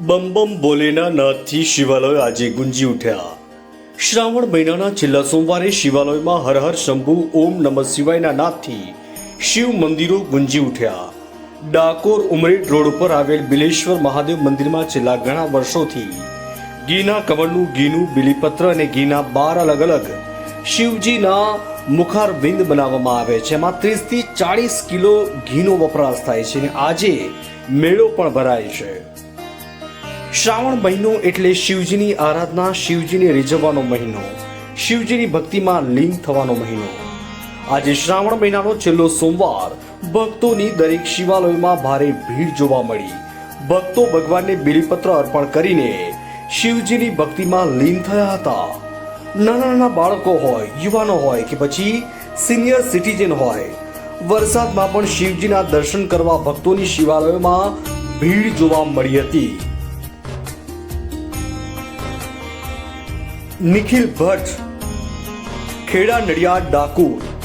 બમ બોલેના નાદથી શિવાલય આજે ગુંજી ઉઠ્યા. શ્રાવણ મહિનાના છેલ્લા સોમવારે શિવાલયમાં હર હર શંભુ, ઓમ નમઃ શિવાયના નાદથી શિવ મંદિરો ગુંજી ઉઠ્યા. ડાકોર ઉમરેઠ રોડ ઉપર આવેલ બિલેશ્વર મહાદેવ મંદિરમાં છેલ્લા ઘણા વર્ષોથી ઘીના કમળનું ઘીનું બિલીપત્ર અને ઘીના બાર અલગ અલગ શિવજીના મુખારવિંદ બનાવવામાં આવે છે. એમાં ત્રીસથી ચાળીસ કિલો ઘીનો વપરાશ થાય છે અને આજે મેળો પણ ભરાય છે. શ્રાવણ મહિનો એટલે શિવજીની આરાધના, શિવજીને રીઝવવાનો મહિનો, શિવજીની ભક્તિમાં લીન થવાનો મહિનો. આજે શ્રાવણ મહિનાનો છેલ્લો સોમવાર, ભક્તોની દરેક શિવાલયોમાં ભારે ભીડ જોવા મળી. ભક્તો ભગવાનને બિલીપત્ર અર્પણ કરીને શિવજીની ભક્તિમાં લીન થયા હતા. નાના નાના બાળકો હોય, યુવાનો હોય કે પછી સિનિયર સિટીઝન હોય, વરસાદમાં પણ શિવજીના દર્શન કરવા ભક્તોની શિવાલયોમાં ભીડ જોવા મળી હતી. નિખિલ ભટ્ટ ખેડા નડિયાદ ડાકોર.